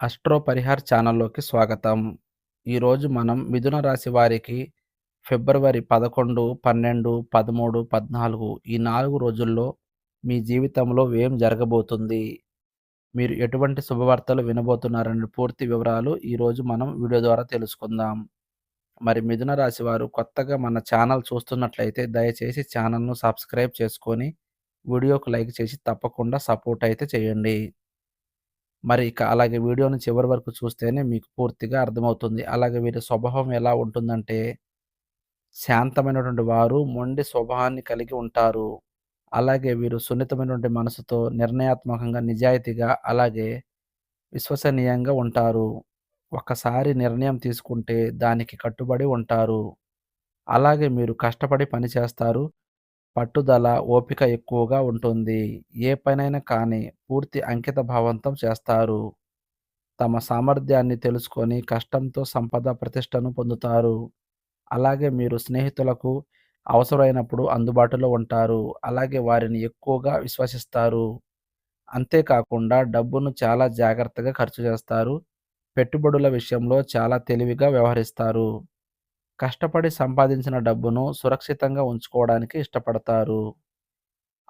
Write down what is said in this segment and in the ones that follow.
Astro Parihar ఛానల్లోకి స్వాగతం. ఈరోజు మనం మిథున రాశి వారికి ఫిబ్రవరి పదకొండు పన్నెండు పదమూడు పద్నాలుగు ఈ నాలుగు రోజుల్లో మీ జీవితంలో ఏం జరగబోతుంది? మీరు ఎటువంటి శుభవార్తలు వినబోతున్నారనే పూర్తి వివరాలు ఈరోజు మనం వీడియో ద్వారా తెలుసుకుందాం. మరి మిథున రాశి వారు కొత్తగా మన ఛానల్ చూస్తున్నట్లయితే దయచేసి ఛానల్ను సబ్స్క్రైబ్ చేసుకొని వీడియోకు లైక్ చేసి తప్పకుండా సపోర్ట్ అయితే చేయండి. మరి ఇక అలాగే వీడియోని చివరి వరకు చూస్తేనే మీకు పూర్తిగా అర్థమవుతుంది. అలాగే వీరి స్వభావం ఎలా ఉంటుందంటే శాంతమైనటువంటి వారు మొండి స్వభావాన్ని కలిగి ఉంటారు. అలాగే వీరు సున్నితమైనటువంటి మనసుతో నిర్ణయాత్మకంగా నిజాయితీగా అలాగే విశ్వసనీయంగా ఉంటారు. ఒకసారి నిర్ణయం తీసుకుంటే దానికి కట్టుబడి ఉంటారు. అలాగే మీరు కష్టపడి పని చేస్తారు. పట్టుదల ఓపిక ఎక్కువగా ఉంటుంది. ఏ పనైనా కానీ పూర్తి అంకిత భావంతో చేస్తారు. తమ సామర్థ్యాన్ని తెలుసుకొని కష్టంతో సంపద ప్రతిష్టను పొందుతారు. అలాగే మీరు స్నేహితులకు అవసరమైనప్పుడు అందుబాటులో ఉంటారు. అలాగే వారిని ఎక్కువగా విశ్వసిస్తారు. అంతేకాకుండా డబ్బును చాలా జాగ్రత్తగా ఖర్చు చేస్తారు. పెట్టుబడుల విషయంలో చాలా తెలివిగా వ్యవహరిస్తారు. కష్టపడి సంపాదించిన డబ్బును సురక్షితంగా ఉంచుకోవడానికి ఇష్టపడతారు.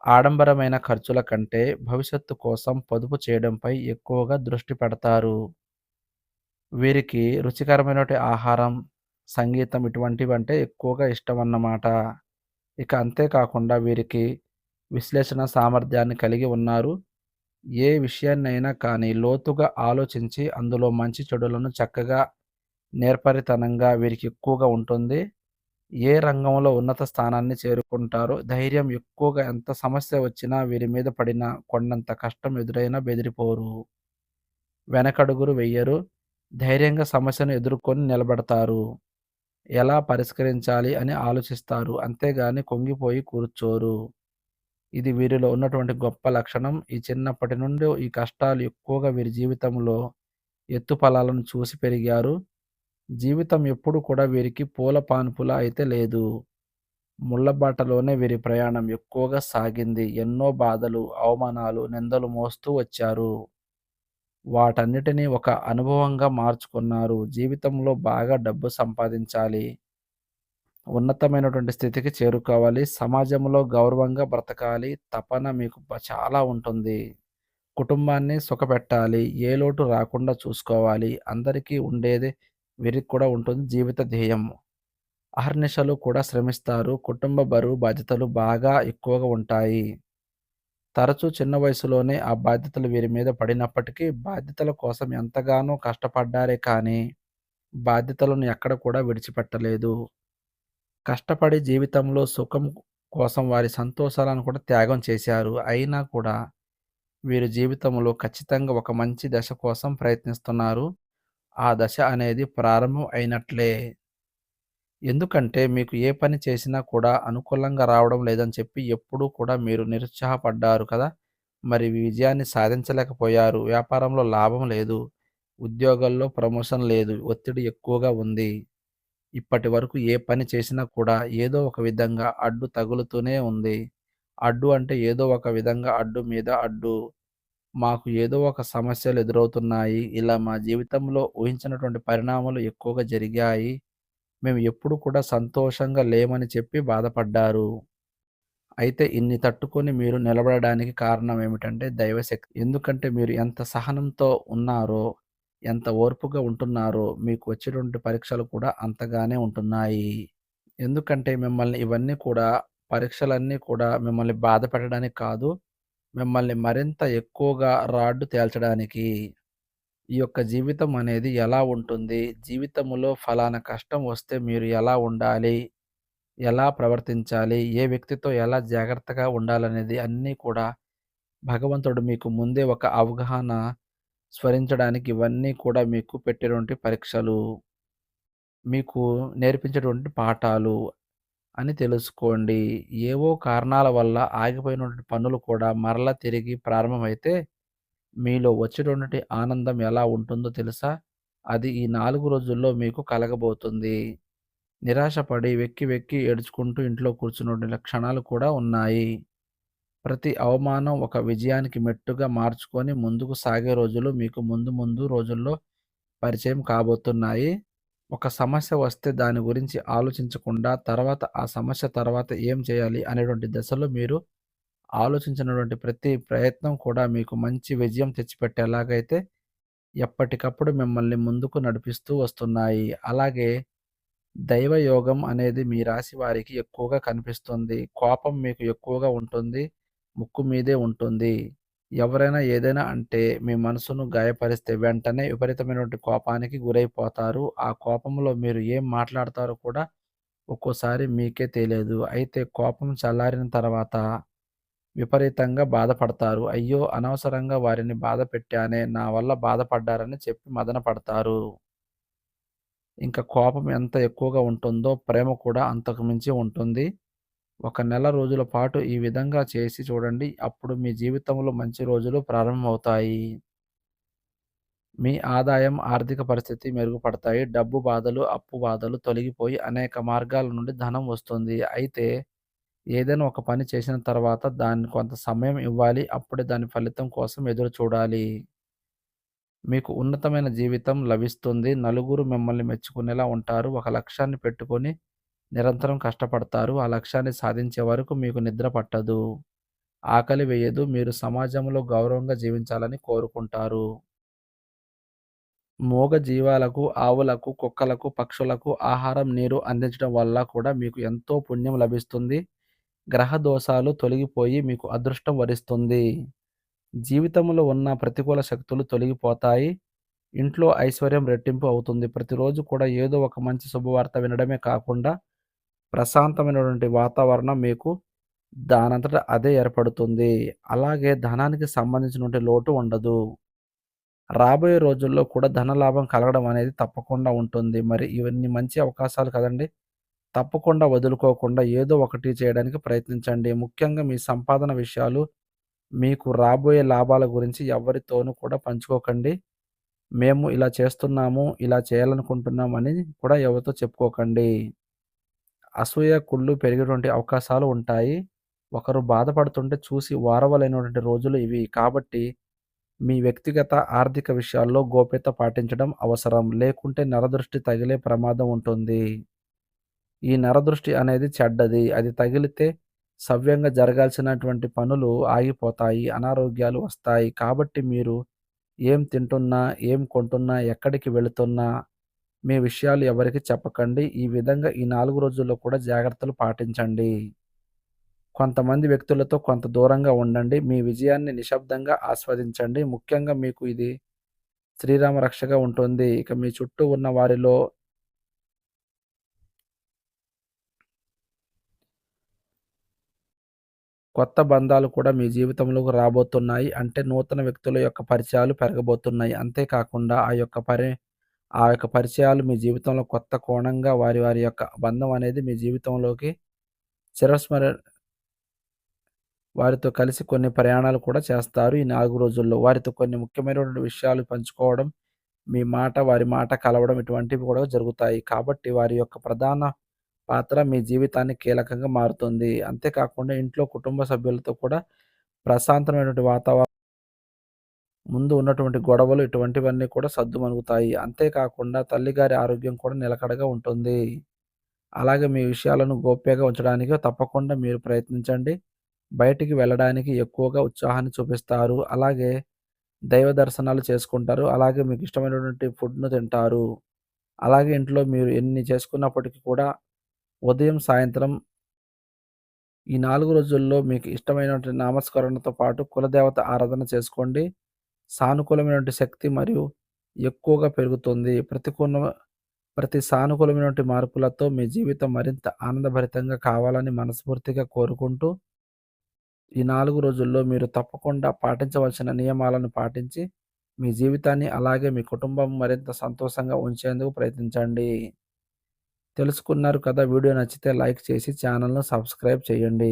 ఆడంబరమైన ఖర్చుల కంటే భవిష్యత్తు కోసం పొదుపు చేయడంపై ఎక్కువగా దృష్టి పెడతారు. వీరికి రుచికరమైనటువంటి ఆహారం సంగీతం ఇటువంటివి అంటే ఎక్కువగా ఇష్టం అన్నమాట ఇక అంతేకాకుండా వీరికి విశ్లేషణ సామర్థ్యాన్ని కలిగి ఉన్నారు. ఏ విషయాన్నైనా కానీ లోతుగా ఆలోచించి అందులో మంచి చెడులను చక్కగా నేర్పరితనంగా వీరికి ఎక్కువగా ఉంటుంది. ఏ రంగంలో ఉన్నత స్థానాన్ని చేరుకుంటారో ధైర్యం ఎక్కువగా ఎంత సమస్య వచ్చినా వీరి మీద పడిన కొండంత కష్టం ఎదురైనా బెదిరిపోరు. వెనకడుగురు వెయ్యరు. ధైర్యంగా సమస్యను ఎదుర్కొని నిలబడతారు. ఎలా పరిష్కరించాలి అని ఆలోచిస్తారు. అంతేగాని కొంగిపోయి కూర్చోరు. ఇది వీరిలో ఉన్నటువంటి గొప్ప లక్షణం. ఈ చిన్నప్పటి నుండి ఈ కష్టాలు ఎక్కువగా వీరి జీవితంలో ఎత్తుపలాలను చూసి పెరిగారు. జీవితం ఎప్పుడు కూడా వీరికి పూల పాన్పులా అయితే లేదు. ముళ్ళబాటలోనే వీరి ప్రయాణం ఎక్కువగా సాగింది. ఎన్నో బాధలు అవమానాలు నిందలు మోస్తూ వచ్చారు. వాటన్నిటినీ ఒక అనుభవంగా మార్చుకున్నారు. జీవితంలో బాగా డబ్బు సంపాదించాలి. ఉన్నతమైనటువంటి స్థితికి చేరుకోవాలి. సమాజంలో గౌరవంగా బ్రతకాలి. తపన మీకు చాలా ఉంటుంది. కుటుంబాన్ని సుఖపెట్టాలి. ఏ లోటు రాకుండా చూసుకోవాలి. అందరికీ ఉండేది వీరికి కూడా ఉంటుంది జీవిత ధ్యేయం అహర్నిశలు కూడా శ్రమిస్తారు. కుటుంబ బరువు బాధ్యతలు బాగా ఎక్కువగా ఉంటాయి. తరచూ చిన్న వయసులోనే ఆ బాధ్యతలు వీరి మీద పడినప్పటికీ బాధ్యతల కోసం ఎంతగానో కష్టపడ్డారే కానీ బాధ్యతలను ఎక్కడ కూడా విడిచిపెట్టలేదు. కష్టపడి జీవితంలో సుఖం కోసం వారి సంతోషాలను కూడా త్యాగం చేశారు. అయినా కూడా వీరి జీవితంలో ఖచ్చితంగా ఒక మంచి దశ కోసం ప్రయత్నిస్తున్నారు. ఆ దశ అనేది ప్రారంభం అయినట్లే. ఎందుకంటే మీకు ఏ పని చేసినా కూడా అనుకూలంగా రావడం లేదని చెప్పి ఎప్పుడూ కూడా మీరు నిరుత్సాహపడ్డారు కదా! మరి విజయాన్ని సాధించలేకపోయారు. వ్యాపారంలో లాభం లేదు. ఉద్యోగాల్లో ప్రమోషన్ లేదు. ఒత్తిడి ఎక్కువగా ఉంది. ఇప్పటి వరకు ఏ పని చేసినా కూడా ఏదో ఒక విధంగా అడ్డు తగులుతూనే ఉంది. అడ్డు అంటే ఏదో ఒక విధంగా అడ్డు మీద అడ్డు. మాకు ఏదో ఒక సమస్యలు ఎదురవుతున్నాయి. ఇలా మా జీవితంలో ఊహించినటువంటి పరిణామాలు ఎక్కువగా జరిగాయి. మేము ఎప్పుడు కూడా సంతోషంగా లేమని చెప్పి బాధపడ్డారు. అయితే ఇన్ని తట్టుకొని మీరు నిలబడడానికి కారణం ఏమిటంటే దైవశక్తి. ఎందుకంటే మీరు ఎంత సహనంతో ఉన్నారో ఎంత ఓర్పుగా ఉంటున్నారో మీకు వచ్చేటువంటి పరీక్షలు కూడా అంతగానే ఉంటున్నాయి. ఎందుకంటే మిమ్మల్ని ఇవన్నీ కూడా పరీక్షలన్నీ కూడా మిమ్మల్ని బాధ పెట్టడానికి కాదు మిమ్మల్ని మరింత ఎక్కువగా రాడ్డు తేల్చడానికి ఈ యొక్క జీవితం అనేది ఎలా ఉంటుంది? జీవితంలో ఫలానా కష్టం వస్తే మీరు ఎలా ఉండాలి? ఎలా ప్రవర్తించాలి? ఏ వ్యక్తితో ఎలా జాగ్రత్తగా ఉండాలనేది అన్నీ కూడా భగవంతుడు మీకు ముందే ఒక అవగాహన స్మరించడానికి ఇవన్నీ కూడా మీకు పెట్టేటువంటి పరీక్షలు మీకు నేర్పించేటువంటి పాఠాలు అని తెలుసుకోండి. ఏవో కారణాల వల్ల ఆగిపోయినటువంటి పనులు కూడా మరలా తిరిగి ప్రారంభమైతే మీలో వచ్చేటువంటి ఆనందం ఎలా ఉంటుందో తెలుసా? అది ఈ నాలుగు రోజుల్లో మీకు కలగబోతుంది. నిరాశపడి వెక్కి వెక్కి ఏడ్చుకుంటూ ఇంట్లో కూర్చున్న లక్షణాలు కూడా ఉన్నాయి. ప్రతి అవమానం ఒక విజయానికి మెట్టుగా మార్చుకొని ముందుకు సాగే రోజులు మీకు ముందు ముందు రోజుల్లో పరిచయం కాబోతున్నాయి. ఒక సమస్య వస్తే దాని గురించి ఆలోచించకుండా తర్వాత ఆ సమస్య తర్వాత ఏం చేయాలి అనేటువంటి దశలో మీరు ఆలోచించినటువంటి ప్రతి ప్రయత్నం కూడా మీకు మంచి విజయం తెచ్చిపెట్టేలాగైతే ఎప్పటికప్పుడు మిమ్మల్ని ముందుకు నడిపిస్తూ వస్తున్నాయి. అలాగే దైవయోగం అనేది మీ రాశి వారికి ఎక్కువగా కనిపిస్తుంది. కోపం మీకు ఎక్కువగా ఉంటుంది. ముక్కు మీదే ఉంటుంది. ఎవరైనా ఏదైనా అంటే మీ మనసును గాయపరిస్తే వెంటనే విపరీతమైనటువంటి కోపానికి గురైపోతారు. ఆ కోపంలో మీరు ఏం మాట్లాడతారో కూడా ఒక్కోసారి మీకే తెలియదు. అయితే కోపం చల్లారిన తర్వాత విపరీతంగా బాధపడతారు. అయ్యో! అనవసరంగా వారిని బాధ పెట్టానే, నా వల్ల బాధపడ్డారని చెప్పి మదన పడతారు. కోపం ఎంత ఎక్కువగా ఉంటుందో ప్రేమ కూడా అంతకు మించి ఉంటుంది. ఒక నెల రోజుల పాటు ఈ విధంగా చేసి చూడండి. అప్పుడు మీ జీవితంలో మంచి రోజులు ప్రారంభమవుతాయి. మీ ఆదాయం, ఆర్థిక పరిస్థితి మెరుగుపడతాయి. డబ్బు బాధలు, అప్పు బాధలు తొలగిపోయి అనేక మార్గాల నుండి ధనం వస్తుంది. అయితే ఏదైనా ఒక పని చేసిన తర్వాత దాన్ని కొంత సమయం ఇవ్వాలి. అప్పుడే దాని ఫలితం కోసం ఎదురు చూడాలి. మీకు ఉన్నతమైన జీవితం లభిస్తుంది. నలుగురు మిమ్మల్ని మెచ్చుకునేలా ఉంటారు. ఒక లక్ష్యాన్ని పెట్టుకొని నిరంతరం కష్టపడతారు. ఆ లక్ష్యాన్ని సాధించే వరకు మీకు నిద్ర పట్టదు. ఆకలి వేయదు. మీరు సమాజంలో గౌరవంగా జీవించాలని కోరుకుంటారు. మూగ జీవాలకు, ఆవులకు, కుక్కలకు, పక్షులకు ఆహారం, నీరు అందించడం వల్ల కూడా మీకు ఎంతో పుణ్యం లభిస్తుంది. గ్రహ దోషాలు తొలగిపోయి మీకు అదృష్టం వరిస్తుంది. జీవితంలో ఉన్న ప్రతికూల శక్తులు తొలగిపోతాయి. ఇంట్లో ఐశ్వర్యం రెట్టింపు అవుతుంది. ప్రతిరోజు కూడా ఏదో ఒక మంచి శుభవార్త వినడమే కాకుండా ప్రశాంతమైనటువంటి వాతావరణం మీకు దానంతట అదే ఏర్పడుతుంది. అలాగే ధనానికి సంబంధించినటువంటి లోటు ఉండదు. రాబోయే రోజుల్లో కూడా ధనలాభం కలగడం అనేది తప్పకుండా ఉంటుంది. మరి ఇవన్నీ మంచి అవకాశాలు కదండి తప్పకుండా వదులుకోకుండా ఏదో ఒకటి చేయడానికి ప్రయత్నించండి. ముఖ్యంగా మీ సంపాదన విషయాలు, మీకు రాబోయే లాభాల గురించి ఎవరితోనూ కూడా పంచుకోకండి. మేము ఇలా చేస్తున్నాము, ఇలా చేయాలనుకుంటున్నాం అని కూడా ఎవరితో చెప్పుకోకండి. అసూయ, కుళ్ళు పెరిగేటువంటి అవకాశాలు ఉంటాయి. ఒకరు బాధపడుతుంటే చూసి వారవలైనటువంటి రోజులు ఇవి. కాబట్టి మీ వ్యక్తిగత, ఆర్థిక విషయాల్లో గోప్యత పాటించడం అవసరం. లేకుంటే నరదృష్టి తగిలే ప్రమాదం ఉంటుంది. ఈ నరదృష్టి అనేది చెడ్డది. అది తగిలితే సవ్యంగా జరగాల్సినటువంటి పనులు ఆగిపోతాయి. అనారోగ్యాలు వస్తాయి. కాబట్టి మీరు ఏం తింటున్నా, ఏం కొంటున్నా, ఎక్కడికి వెళుతున్నా మీ విషయాలు ఎవరికి చెప్పకండి. ఈ విధంగా ఈ నాలుగు రోజుల్లో కూడా జాగ్రత్తలు పాటించండి. కొంతమంది వ్యక్తులతో కొంత దూరంగా ఉండండి. మీ విజయాన్ని నిశ్శబ్దంగా ఆస్వాదించండి. ముఖ్యంగా మీకు ఇది శ్రీరామ రక్షగా ఉంటుంది. ఇక మీ చుట్టూ ఉన్న వారిలో కొత్త బంధాలు కూడా మీ జీవితంలోకి రాబోతున్నాయి. అంటే నూతన వ్యక్తుల యొక్క పరిచయాలు పెరగబోతున్నాయి. అంతేకాకుండా ఆ యొక్క పరి ఆ యొక్క పరిచయాలు మీ జీవితంలో కొత్త కోణంగా వారి వారి యొక్క బంధం అనేది మీ జీవితంలోకి చిరస్మర వారితో కలిసి కొన్ని ప్రయాణాలు కూడా చేస్తారు ఈ నాలుగు రోజుల్లో. వారితో కొన్ని ముఖ్యమైనటువంటి విషయాలు పంచుకోవడం, మీ మాట, వారి మాట కలవడం ఇటువంటివి కూడా జరుగుతాయి. కాబట్టి వారి యొక్క ప్రధాన పాత్ర మీ జీవితాన్ని కీలకంగా మారుతుంది. అంతేకాకుండా ఇంట్లో కుటుంబ సభ్యులతో కూడా ప్రశాంతమైనటువంటి వాతావరణం ముందు ఉన్నటువంటి గొడవలు ఇటువంటివన్నీ కూడా సద్దుమణుగుతాయి. అంతేకాకుండా తల్లిగారి ఆరోగ్యం కూడా నిలకడగా ఉంటుంది. అలాగే మీ విషయాలను గోప్యంగా ఉంచడానికి తప్పకుండా మీరు ప్రయత్నించండి. బయటికి వెళ్ళడానికి ఎక్కువగా ఉత్సాహాన్ని చూపిస్తారు. అలాగే దైవ దర్శనాలు చేసుకుంటారు. అలాగే మీకు ఇష్టమైనటువంటి ఫుడ్‌ను తింటారు. అలాగే ఇంట్లో మీరు ఎన్ని చేసుకున్నప్పటికీ కూడా ఉదయం, సాయంత్రం ఈ నాలుగు రోజుల్లో మీకు ఇష్టమైనటువంటి నామస్మరణతో పాటు కులదేవత ఆరాధన చేసుకోండి. సానుకూలమైనటువంటి శక్తి మరియు ఎక్కువగా పెరుగుతుంది. ప్రతికూల ప్రతి సానుకూలమైనటువంటి మార్పులతో మీ జీవితం మరింత ఆనందభరితంగా కావాలని మనస్ఫూర్తిగా కోరుకుంటూ, ఈ నాలుగు రోజుల్లో మీరు తప్పకుండా పాటించవలసిన నియమాలను పాటించి, మీ జీవితాన్ని అలాగే మీ కుటుంబం మరింత సంతోషంగా ఉంచేందుకు ప్రయత్నించండి. తెలుసుకున్నారు కదా! వీడియో నచ్చితే లైక్ చేసి ఛానల్‌ను సబ్స్క్రైబ్ చేయండి.